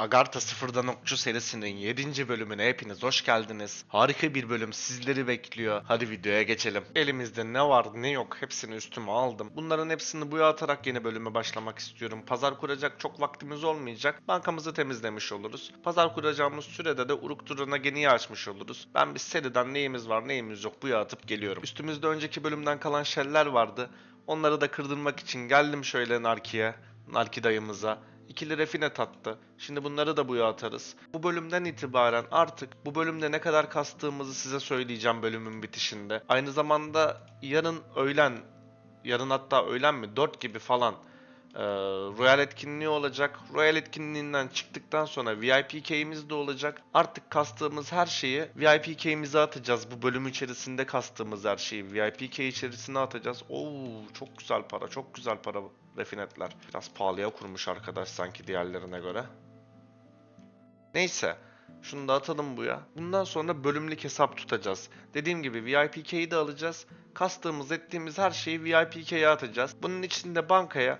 Agartha Sıfırdan Okçu serisinin 7. bölümüne hepiniz hoş geldiniz. Harika bir bölüm sizleri bekliyor. Hadi videoya geçelim. Elimizde ne var ne yok hepsini üstüme aldım. Bunların hepsini buya atarak yeni bölüme başlamak istiyorum. Pazar kuracak çok vaktimiz olmayacak. Bankamızı temizlemiş oluruz. Pazar kuracağımız sürede de Uruk Turan'a geniyi açmış oluruz. Ben bir seriden neyimiz var neyimiz yok buya atıp geliyorum. Üstümüzde önceki bölümden kalan şeller vardı. Onları da kırdırmak için geldim şöyle Narki'ye. Narki dayımıza. İkili refine tattı. Şimdi bunları da buya atarız. Bu bölümden itibaren artık bu bölümde ne kadar kastığımızı size söyleyeceğim bölümün bitişinde. Aynı zamanda yarın öğlen, yarın hatta öğlen mi 4 gibi falan e, Royal etkinliği olacak. Royal etkinliğinden çıktıktan sonra VIP key'imiz de olacak. Artık kastığımız her şeyi VIP key'imize atacağız. Bu bölüm içerisinde kastığımız her şeyi VIP key içerisine atacağız. Oo çok güzel para, çok güzel para bu refinetler. Biraz pahalıya kurmuş arkadaş sanki diğerlerine göre. Neyse. Şunu da atalım buya. Bundan sonra bölümlük hesap tutacağız. Dediğim gibi VIP key'i de alacağız. Kastığımız ettiğimiz her şeyi VIP key'e atacağız. Bunun için de bankaya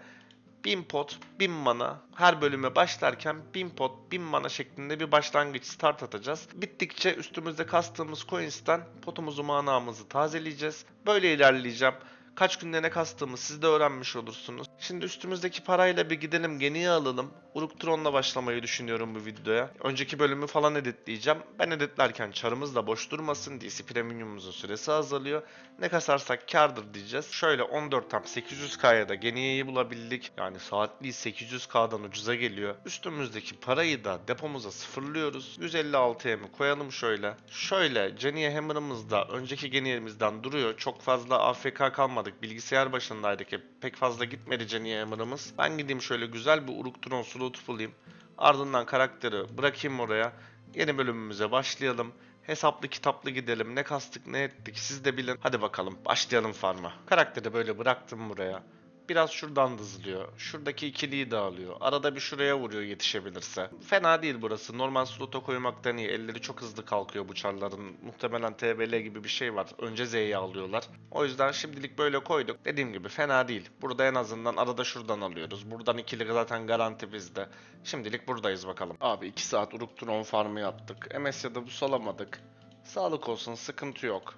1000 pot, 1000 mana her bölüme başlarken 1000 pot, 1000 mana şeklinde bir başlangıç start atacağız. Bittikçe üstümüzde kastığımız coins'ten potumuzu manamızı tazeleyeceğiz. Böyle ilerleyeceğim. Kaç günde ne kastığımı siz de öğrenmiş olursunuz. Şimdi üstümüzdeki parayla bir gidelim geniye alalım. Uruk Tron'la başlamayı düşünüyorum bu videoya. Önceki bölümü falan editleyeceğim. Ben editlerken çarımız da boş durmasın. DC Premium'umuzun süresi azalıyor. Ne kasarsak kardır diyeceğiz. Şöyle 14 tam 800k'ya da geniyeyi bulabildik. Yani saatliği 800k'dan ucuza geliyor. Üstümüzdeki parayı da depomuza sıfırlıyoruz. 156'ya koyalım şöyle. Şöyle Genie Hammer'ımız da önceki Genie'mizden duruyor. Çok fazla AFK kalmadık. Bilgisayar başındaydık hep. Pek fazla gitmedi Genie Hammer'ımız. Ben gideyim şöyle güzel bir Uruk Tron slotu bulayım. Ardından karakteri bırakayım oraya. Yeni bölümümüze başlayalım. Hesaplı kitaplı gidelim. Ne kastık ne ettik siz de bilin. Hadi bakalım başlayalım farma. Karakteri böyle bıraktım buraya. Biraz şuradan dızlıyor. Şuradaki ikiliyi de alıyor. Arada bir şuraya vuruyor yetişebilirse. Fena değil burası. Normal slota koymaktan iyi. Elleri çok hızlı kalkıyor bu çarların. Muhtemelen TBL gibi bir şey var. Önce Z'yi alıyorlar. O yüzden şimdilik böyle koyduk. Dediğim gibi fena değil. Burada en azından arada şuradan alıyoruz. Buradan ikili zaten garanti bizde. Şimdilik buradayız bakalım. Abi 2 saat Uruk Tron farmı yaptık. MS'de bu salamadık. Sağlık olsun sıkıntı yok.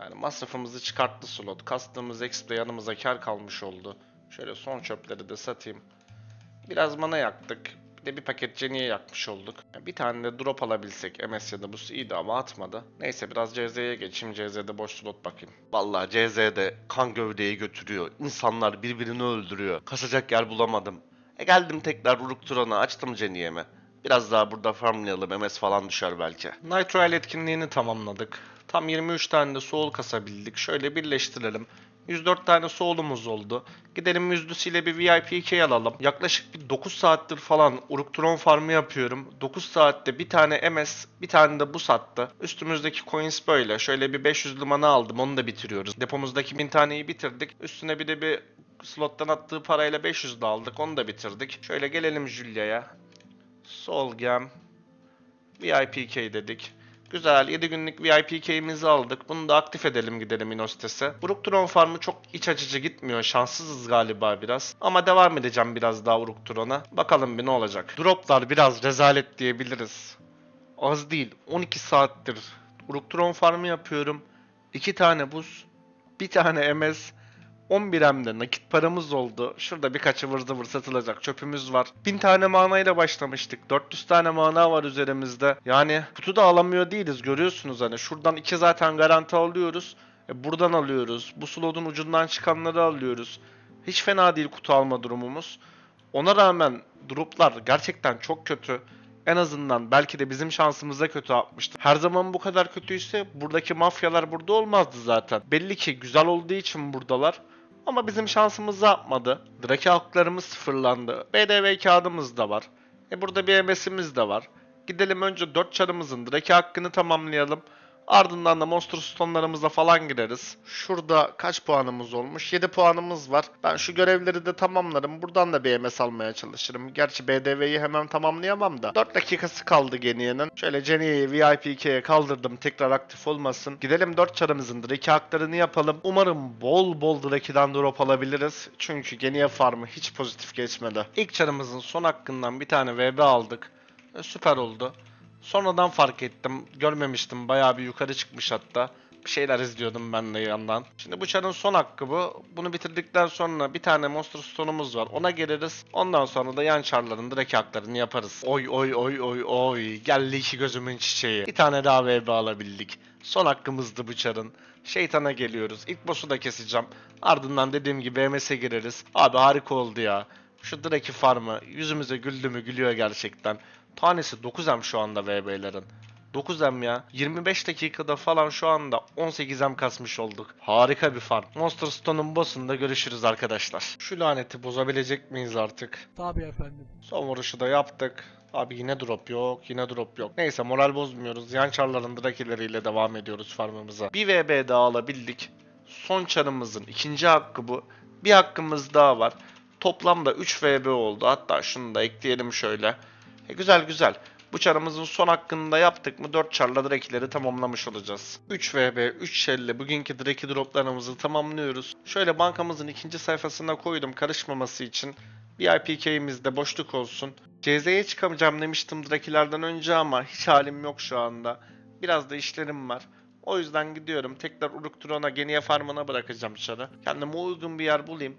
Yani masrafımızı çıkarttı slot. Kastığımız de yanımıza kar kalmış oldu. Şöyle son çöpleri de satayım. Biraz mana yaktık. Bir de bir paket Jenny'e yakmış olduk. Bir tane de drop alabilsek. MS ya da bu iyiydi ama atmadı. Neyse biraz CZ'ye geçeyim. CZ'de boş slot bakayım. Vallahi CZ'de kan gövdeyi götürüyor. İnsanlar birbirini öldürüyor. Kasacak yer bulamadım. E geldim tekrar Uruk Turan'ı açtım Jenny'e mi? Biraz daha burada farmlayalım. MS falan düşer belki. Royale etkinliğini tamamladık. Tam 23 tane de soul kasabildik. Şöyle birleştirelim. 104 tane soul'umuz oldu. Gidelim yüzdüsüyle bir VIP key alalım. Yaklaşık bir 9 saattir falan Uruk Tron farmı yapıyorum. 9 saatte bir tane MS, bir tane de bu sattı. Üstümüzdeki coins böyle. Şöyle bir 500 limanı aldım. Onu da bitiriyoruz. Depomuzdaki 1000 taneyi bitirdik. Üstüne bir de bir slottan attığı parayla 500 de aldık. Onu da bitirdik. Şöyle gelelim Julia'ya. Sol gem. VIP key dedik. Güzel 7 günlük VIP key'imizi aldık. Bunu da aktif edelim gidelim Inostes'e. Tron farmı çok iç açıcı gitmiyor. Şanssızız galiba biraz. Ama devam edeceğim biraz daha Tron'a. Bakalım bir ne olacak. Droplar biraz rezalet diyebiliriz. Az değil 12 saattir Tron farmı yapıyorum. 2 tane buz. Bir tane MS. 11 M'de nakit paramız oldu. Şurada birkaç ıvır zıvır satılacak çöpümüz var. 1000 tane manayla başlamıştık. 400 tane mana var üzerimizde. Yani kutu da alamıyor değiliz görüyorsunuz hani. Şuradan iki zaten garanti alıyoruz. E buradan alıyoruz. Bu slotun ucundan çıkanları alıyoruz. Hiç fena değil kutu alma durumumuz. Ona rağmen droplar gerçekten çok kötü. En azından belki de bizim şansımıza kötü atmıştı. Her zaman bu kadar kötüyse buradaki mafyalar burada olmazdı zaten. Belli ki güzel olduğu için buradalar. Ama bizim şansımız yapmadı. Draki haklarımız sıfırlandı. BDV kağıdımız da var. E burada bir MS'imiz de var. Gidelim önce 4 çarımızın Draki hakkını tamamlayalım. Ardından da Monster Stone'larımıza falan gireriz. Şurada kaç puanımız olmuş? 7 puanımız var. Ben şu görevleri de tamamlarım. Buradan da bir MS almaya çalışırım. Gerçi BDV'yi hemen tamamlayamam da. 4 dakikası kaldı Geniye'nin. Şöyle Jenny'yi VIP 2'ye kaldırdım. Tekrar aktif olmasın. Gidelim 4 çarımızın Draki haklarını yapalım. Umarım bol bol Draki'den drop alabiliriz. Çünkü Geniye farmı hiç pozitif geçmedi. İlk çarımızın son hakkından bir tane VB aldık. E, süper oldu. Sonradan fark ettim. Görmemiştim. Bayağı bir yukarı çıkmış hatta. Bir şeyler izliyordum ben de yandan. Şimdi bu çarın son hakkı bu. Bunu bitirdikten sonra bir tane Monster Stone'umuz var. Ona geliriz. Ondan sonra da yan çarların direkt haklarını yaparız. Oy oy oy oy oy. Geldi iki gözümün çiçeği. Bir tane daha VB alabildik. Son hakkımızdı bu çarın. Şeytana geliyoruz. İlk boss'u da keseceğim. Ardından dediğim gibi MS'e gireriz. Abi harika oldu ya. Şu Draki farmı yüzümüze güldü mü gülüyor gerçekten. Tanesi 9M şu anda VB'lerin. 9M ya. 25 dakikada falan şu anda 18M kasmış olduk. Harika bir farm. Monster Stone'un boss'unda görüşürüz arkadaşlar. Şu laneti bozabilecek miyiz artık? Tabii efendim. Son vuruşu da yaptık. Abi yine drop yok, yine drop yok. Neyse moral bozmuyoruz. Yan çarların drakileriyle devam ediyoruz farmımıza. Bir VB daha alabildik. Son çarımızın ikinci hakkı bu. Bir hakkımız daha var. Toplamda 3 VB oldu. Hatta şunu da ekleyelim şöyle. E, güzel güzel. Bu çarımızın son hakkını da yaptık mı 4 çarla drakileri tamamlamış olacağız. 3 VB, 3 shell'le bugünkü draki droplarımızı tamamlıyoruz. Şöyle bankamızın ikinci sayfasına koydum karışmaması için. VIP key'imizde boşluk olsun. CZ'ye çıkamayacağım demiştim Drakilerden önce ama hiç halim yok şu anda. Biraz da işlerim var. O yüzden gidiyorum. Tekrar Uruk Drone'a Geniye Farm'ına bırakacağım çarı. Kendime uygun bir yer bulayım.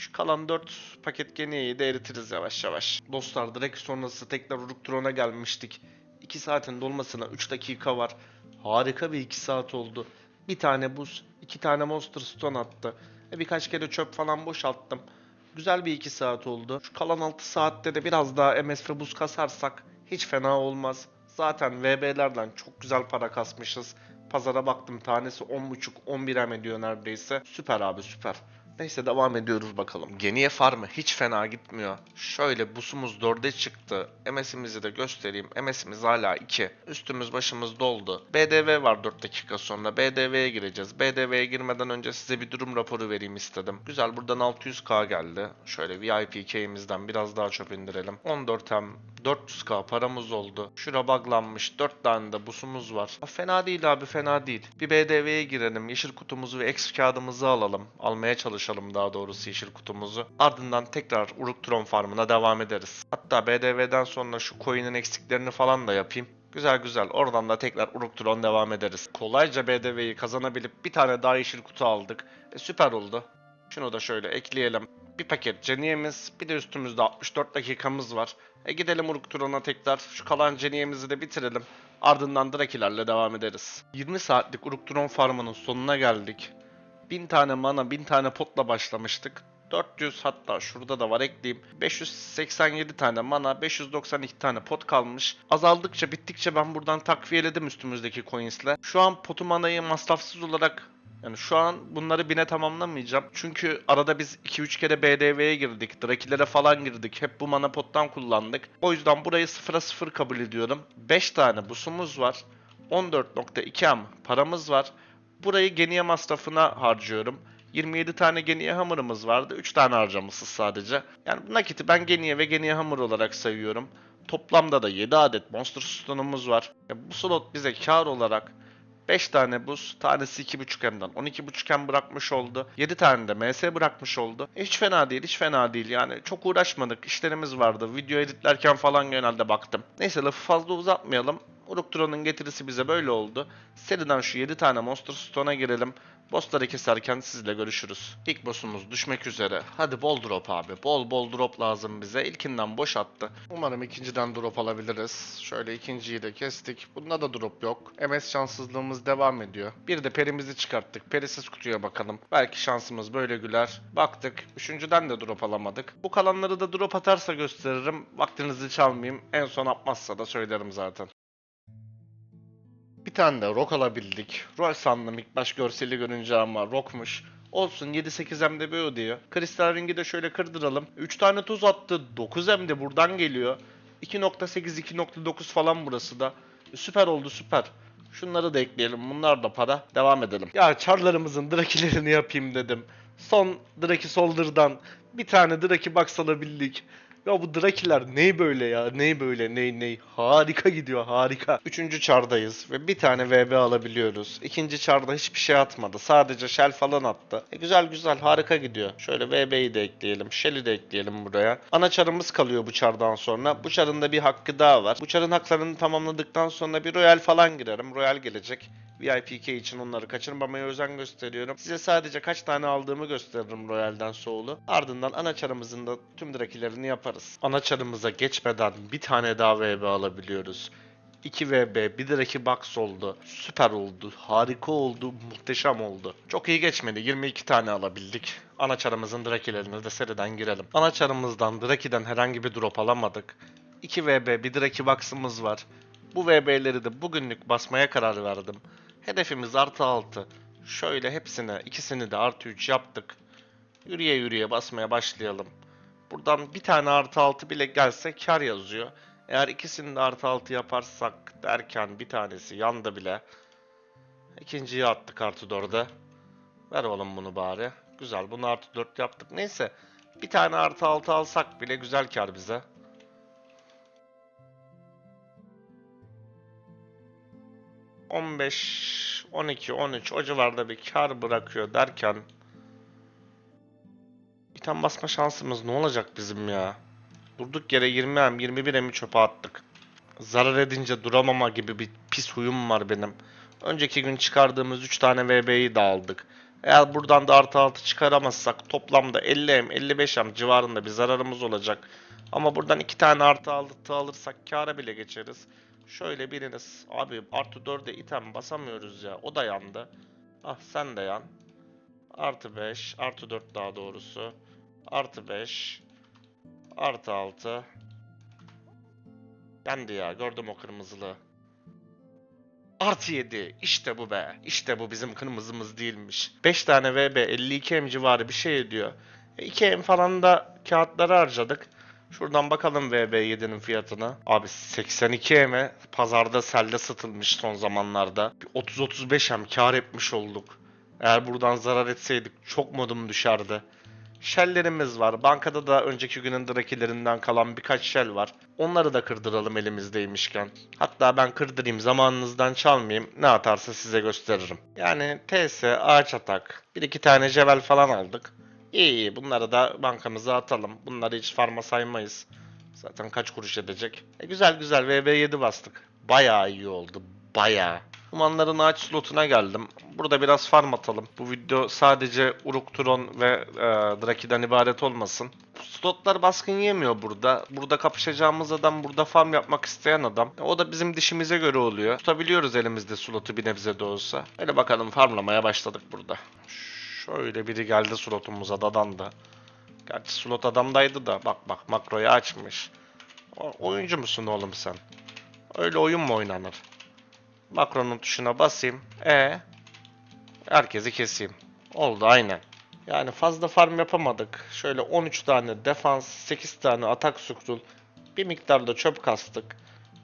Şu kalan 4 paket Geniye'yi de eritiriz yavaş yavaş. Dostlar Draki sonrası tekrar Uruk Drone'a gelmiştik. 2 saatin dolmasına 3 dakika var. Harika bir 2 saat oldu. Bir tane buz, iki tane Monster Stone attı. E, birkaç kere çöp falan boşalttım. Güzel bir 2 saat oldu. Şu kalan 6 saatte de biraz daha MS ve buz kasarsak hiç fena olmaz. Zaten VB'lerden çok güzel para kasmışız. Pazara baktım tanesi 10.5-11 M ediyor neredeyse. Süper abi süper. Neyse devam ediyoruz bakalım. Geniye farmı hiç fena gitmiyor. Şöyle busumuz 4'e çıktı. MS'imizi de göstereyim. MS'imiz hala 2. Üstümüz başımız doldu. BDV var 4 dakika sonra. BDV'ye gireceğiz. BDV'ye girmeden önce size bir durum raporu vereyim istedim. Güzel buradan 600k geldi. Şöyle VIP key'imizden biraz daha çöp indirelim. 14M 400k paramız oldu. Şura buglanmış. 4 tane de busumuz var. Ha, fena değil abi fena değil. Bir BDV'ye girelim. Yeşil kutumuzu ve X kağıdımızı alalım. Almaya çalışalım daha doğrusu yeşil kutumuzu. Ardından tekrar Uruktron farmına devam ederiz. Hatta BDV'den sonra şu coin'in eksiklerini falan da yapayım. Güzel güzel. Oradan da tekrar Uruktron devam ederiz. Kolayca BDV'yi kazanabilip bir tane daha yeşil kutu aldık. E, süper oldu. Şunu da şöyle ekleyelim. Bir paket ceniyemiz, bir de üstümüzde 64 dakikamız var. E gidelim Uruk Turan'a tekrar. Şu kalan ceniyemizi de bitirelim. Ardından Drakilerle devam ederiz. 20 saatlik Uruk Turan farmının sonuna geldik. 1000 tane mana, 1000 tane potla başlamıştık. 400 hatta şurada da var ekleyeyim. 587 tane mana, 592 tane pot kalmış. Azaldıkça bittikçe ben buradan takviyeledim üstümüzdeki coins'le. Şu an potu manayı masrafsız olarak yani şu an bunları bine tamamlamayacağım. Çünkü arada biz 2-3 kere BDV'ye girdik. Drakilere falan girdik. Hep bu mana pottan kullandık. O yüzden burayı 0'a 0 kabul ediyorum. 5 tane busumuz var. 14.2 M paramız var. Burayı geniye masrafına harcıyorum. 27 tane geniye hamurumuz vardı. 3 tane harcamışız sadece. Yani nakiti ben geniye ve geniye hamur olarak sayıyorum. Toplamda da 7 adet monster stone'umuz var. Ya bu slot bize kar olarak 5 tane buz, tanesi 2.5M'den 12.5M bırakmış oldu. 7 tane de MS bırakmış oldu. Hiç fena değil, hiç fena değil yani. Çok uğraşmadık, işlerimiz vardı. Video editlerken falan genelde baktım. Neyse lafı fazla uzatmayalım. Urukturan'ın getirisi bize böyle oldu. Seriden şu 7 tane Monster Stone'a girelim. Bossları keserken sizle görüşürüz. İlk boss'umuz düşmek üzere. Hadi bol drop abi. Bol bol drop lazım bize. İlkinden boş attı. Umarım ikinciden drop alabiliriz. Şöyle ikinciyi de kestik. Bunda da drop yok. MS şanssızlığımız devam ediyor. Bir de perimizi çıkarttık. Perisiz kutuya bakalım. Belki şansımız böyle güler. Baktık. Üçüncüden de drop alamadık. Bu kalanları da drop atarsa gösteririm. Vaktinizi çalmayayım. En son atmazsa da söylerim zaten. Bir tane de rock alabildik. Rol sandım ilk baş görseli görünce ama rockmuş. Olsun 7-8 M'de böyle diyor. Kristal ringi de şöyle kırdıralım. 3 tane tuz attı. 9 M de buradan geliyor. 2.8-2.9 falan burası da. Süper oldu süper. Şunları da ekleyelim. Bunlar da para. Devam edelim. Ya çarlarımızın drakilerini yapayım dedim. Son draki solder'dan bir tane draki box alabildik. Ya bu Drakiler ney böyle ya? Ney böyle? Ney ney? Harika gidiyor harika. Üçüncü çardayız ve bir tane VB alabiliyoruz. İkinci çarda hiçbir şey atmadı. Sadece shell falan attı. E, güzel güzel harika gidiyor. Şöyle VB'yi de ekleyelim. Shell'i de ekleyelim buraya. Ana çarımız kalıyor bu çardan sonra. Bu çarın da bir hakkı daha var. Bu çarın haklarını tamamladıktan sonra bir Royal falan girerim. Royal gelecek. VIPK için onları kaçırmamaya özen gösteriyorum. Size sadece kaç tane aldığımı gösteririm Royal'den Soul'u. Ardından ana çarımızın da tüm drakilerini yaparız. Ana çarımıza geçmeden bir tane daha VB alabiliyoruz. 2 VB, bir draki box oldu. Süper oldu, harika oldu, muhteşem oldu. Çok iyi geçmedi. 22 tane alabildik. Ana çarımızın drakilerine de seriden girelim. Ana çarımızdan drakiden herhangi bir drop alamadık. 2 VB, bir draki box'ımız var. Bu VB'leri de bugünlük basmaya karar verdim. Hedefimiz artı 6. Şöyle hepsine, ikisini de artı 3 yaptık. Yürüye yürüye basmaya başlayalım. Buradan bir tane artı 6 bile gelse kar yazıyor. Eğer ikisini de artı 6 yaparsak derken bir tanesi yandı bile. İkinciyi attık artı 4'e. Ver oğlum bunu bari. Güzel bunu artı 4 yaptık. Neyse bir tane artı 6 alsak bile güzel kar bize. 15, 12, 13 o civarda bir kar bırakıyor derken item basma şansımız ne olacak bizim ya? Durduk yere 20 em 21 emi çöpe attık. Zarar edince duramama gibi bir pis huyum var benim. Önceki gün çıkardığımız 3 tane VB'yi de aldık. Eğer buradan da artı 6 çıkaramazsak toplamda 50 em 55 em civarında bir zararımız olacak. Ama buradan 2 tane artı 6 alırsak kâra bile geçeriz. Şöyle biriniz abi artı 4'e item basamıyoruz ya o da yandı. Ah sen de yan. Artı 5 artı 4 daha doğrusu. Artı 5 artı 6 Yendi ya gördüm o kırmızılı. Artı 7 işte bu be işte bu bizim kırmızımız değilmiş. 5 tane VB 52 M civarı bir şey ediyor. E, 2 M falan da kağıtları harcadık. Şuradan bakalım VB7'nin fiyatına. Abi 82 M'e pazarda selde satılmış son zamanlarda. 30-35 M kar etmiş olduk. Eğer buradan zarar etseydik çok modum düşerdi. Shell'lerimiz var. Bankada da önceki günün drakilerinden kalan birkaç shell var. Onları da kırdıralım elimizdeymişken. Hatta ben kırdırayım zamanınızdan çalmayayım. Ne atarsa size gösteririm. Yani TS, ağaç atak, bir iki tane jevel falan aldık. İyi iyi bunları da bankamıza atalım. Bunları hiç farma saymayız. Zaten kaç kuruş edecek. E, güzel güzel VB7 bastık. Bayağı iyi oldu. Bayağı. Humanların ağaç slotuna geldim. Burada biraz farm atalım. Bu video sadece Uruk-Turon ve e, Draki'den ibaret olmasın. Slotlar baskın yemiyor burada. Burada kapışacağımız adam burada farm yapmak isteyen adam. E, o da bizim dişimize göre oluyor. Tutabiliyoruz elimizde slotu bir nebze de olsa. Öyle bakalım farmlamaya başladık burada. Şöyle biri geldi slotumuza dadandı. Gerçi slot adamdaydı da bak bak makroyu açmış. O- oyuncu musun oğlum sen? Öyle oyun mu oynanır? Makronun tuşuna basayım. E herkesi keseyim. Oldu aynen. Yani fazla farm yapamadık. Şöyle 13 tane defans, 8 tane atak scroll, bir miktar da çöp kastık.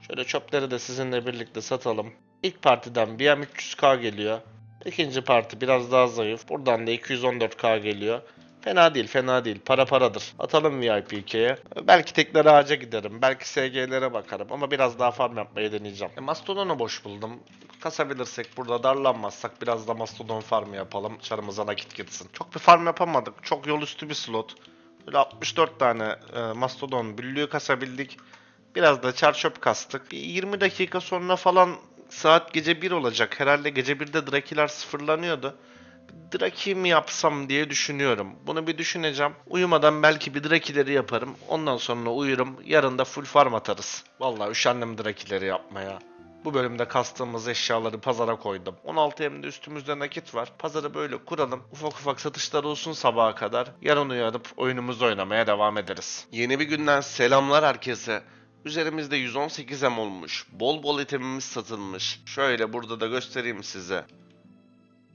Şöyle çöpleri de sizinle birlikte satalım. İlk partiden bir M300k geliyor. İkinci parti biraz daha zayıf. Buradan da 214k geliyor. Fena değil, fena değil. Para paradır. Atalım VIP'ye. Belki tekrar ağaca giderim. Belki SG'lere bakarım. Ama biraz daha farm yapmayı deneyeceğim. E, Mastodon'u boş buldum. Kasabilirsek burada darlanmazsak biraz da Mastodon farmı yapalım. Çarımıza nakit gitsin. Çok bir farm yapamadık. Çok yol üstü bir slot. Böyle 64 tane e, Mastodon büllüğü kasabildik. Biraz da çar çöp kastık. Bir 20 dakika sonra falan saat gece 1 olacak. Herhalde gece 1'de Drakiler sıfırlanıyordu. Draki mi yapsam diye düşünüyorum. Bunu bir düşüneceğim. Uyumadan belki bir Drakileri yaparım. Ondan sonra uyurum. Yarın da full farm atarız. Vallahi üşendim Drakileri yapmaya. Bu bölümde kastığımız eşyaları pazara koydum. 16 M'de üstümüzde nakit var. Pazarı böyle kuralım. Ufak ufak satışlar olsun sabaha kadar. Yarın uyanıp oyunumuzu oynamaya devam ederiz. Yeni bir günden selamlar herkese. Üzerimizde 118 M olmuş. Bol bol itemimiz satılmış. Şöyle burada da göstereyim size.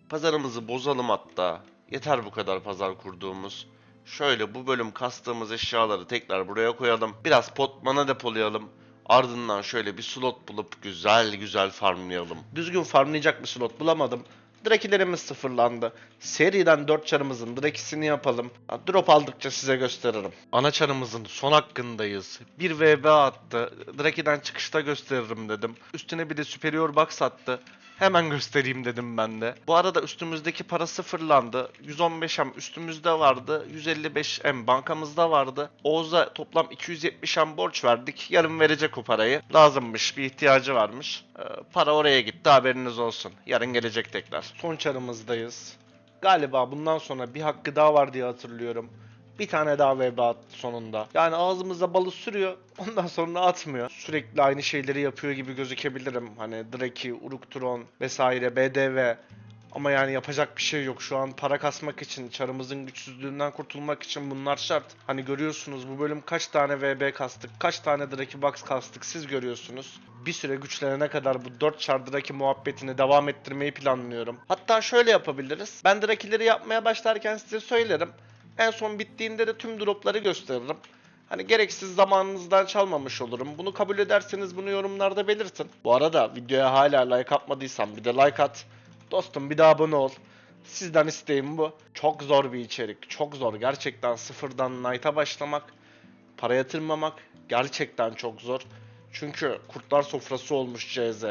Pazarımızı bozalım hatta. Yeter bu kadar pazar kurduğumuz. Şöyle bu bölüm kastığımız eşyaları tekrar buraya koyalım. Biraz potmana depolayalım. Ardından şöyle bir slot bulup güzel güzel farmlayalım. Düzgün farmlayacak bir slot bulamadım. Drakilerimiz sıfırlandı. Seriden 4 çarımızın drakisini yapalım. Drop aldıkça size gösteririm. Ana çarımızın son hakkındayız. Bir VB attı. Draki'den çıkışta gösteririm dedim. Üstüne bir de Superior Box attı. Hemen göstereyim dedim ben de. Bu arada üstümüzdeki para sıfırlandı. 115M üstümüzde vardı. 155M bankamızda vardı. Oğuz'a toplam 270M borç verdik. Yarın verecek o parayı. Lazımmış, bir ihtiyacı varmış. Ee, para oraya gitti haberiniz olsun. Yarın gelecek tekrar. Son çarımızdayız. Galiba bundan sonra bir hakkı daha var diye hatırlıyorum. Bir tane daha VB attı sonunda. Yani ağzımıza balı sürüyor. Ondan sonra atmıyor. Sürekli aynı şeyleri yapıyor gibi gözükebilirim. Hani Draki, Uruktron vesaire, BDV. Ama yani yapacak bir şey yok. Şu an para kasmak için, çarımızın güçsüzlüğünden kurtulmak için bunlar şart. Hani görüyorsunuz bu bölüm kaç tane VB kastık, kaç tane Draki Box kastık siz görüyorsunuz. Bir süre güçlenene kadar bu 4 çar Draki muhabbetini devam ettirmeyi planlıyorum. Hatta şöyle yapabiliriz. Ben Drakileri yapmaya başlarken size söylerim. En son bittiğinde de tüm dropları gösteririm. Hani gereksiz zamanınızdan çalmamış olurum. Bunu kabul ederseniz bunu yorumlarda belirtin. Bu arada videoya hala like atmadıysan bir de like at. Dostum bir daha abone ol. Sizden isteğim bu. Çok zor bir içerik. Çok zor. Gerçekten sıfırdan Knight'a başlamak, para yatırmamak gerçekten çok zor. Çünkü kurtlar sofrası olmuş CZ.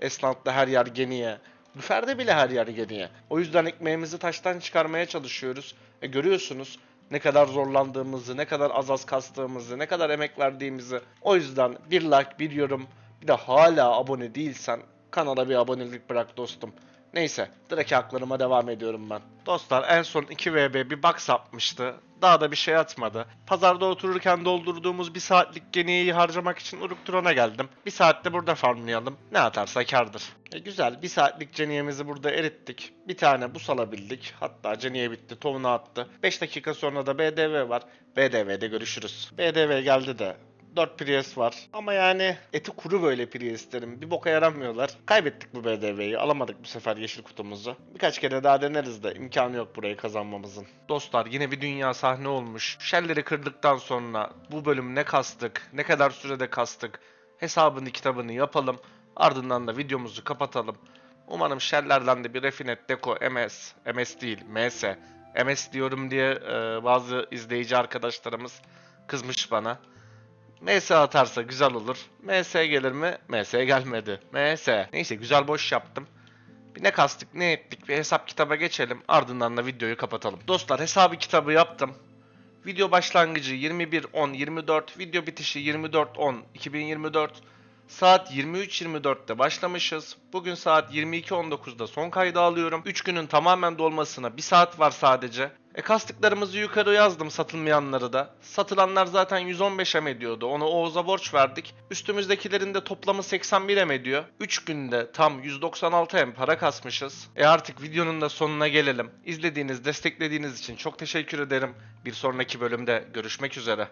Esnafta her yer geniye. Büferde bile her yer geniye. O yüzden ekmeğimizi taştan çıkarmaya çalışıyoruz. E görüyorsunuz ne kadar zorlandığımızı, ne kadar az az kastığımızı, ne kadar emek verdiğimizi. O yüzden bir like, bir yorum, bir de hala abone değilsen kanala bir abonelik bırak dostum. Neyse, Drake haklarıma devam ediyorum ben. Dostlar en son 2VB bir box atmıştı. Daha da bir şey atmadı. Pazarda otururken doldurduğumuz bir saatlik geniyeyi harcamak için Urukturon'a geldim. Bir saatte burada farmlayalım. Ne atarsa kardır. E güzel, bir saatlik ceniyemizi burada erittik. Bir tane bus alabildik. Hatta ceniye bitti, tovunu attı. 5 dakika sonra da BDV var. BDV'de görüşürüz. BDV geldi de 4 Prius var. Ama yani eti kuru böyle Prius'lerin. Bir boka yaramıyorlar. Kaybettik bu BDV'yi. Alamadık bu sefer yeşil kutumuzu. Birkaç kere daha deneriz de imkanı yok burayı kazanmamızın. Dostlar yine bir dünya sahne olmuş. Shell'leri kırdıktan sonra bu bölüm ne kastık, ne kadar sürede kastık hesabını kitabını yapalım. Ardından da videomuzu kapatalım. Umarım Shell'lerden de bir Refinet, Deco, MS, MS değil, MS, MS diyorum diye e, bazı izleyici arkadaşlarımız kızmış bana. MS atarsa güzel olur. MS gelir mi? MS gelmedi. MS. Neyse güzel boş yaptım. Bir ne kastık ne ettik bir hesap kitaba geçelim. Ardından da videoyu kapatalım. Dostlar hesabı kitabı yaptım. Video başlangıcı 21.10.24, video bitişi 24.10.2024. Saat 23.24'te başlamışız. Bugün saat 22.19'da son kaydı alıyorum. 3 günün tamamen dolmasına 1 saat var sadece. E kastıklarımızı yukarı yazdım satılmayanları da. Satılanlar zaten 115 em ediyordu. Onu Oğuz'a borç verdik. Üstümüzdekilerin de toplamı 81 em ediyor. 3 günde tam 196 em para kasmışız. E artık videonun da sonuna gelelim. İzlediğiniz, desteklediğiniz için çok teşekkür ederim. Bir sonraki bölümde görüşmek üzere.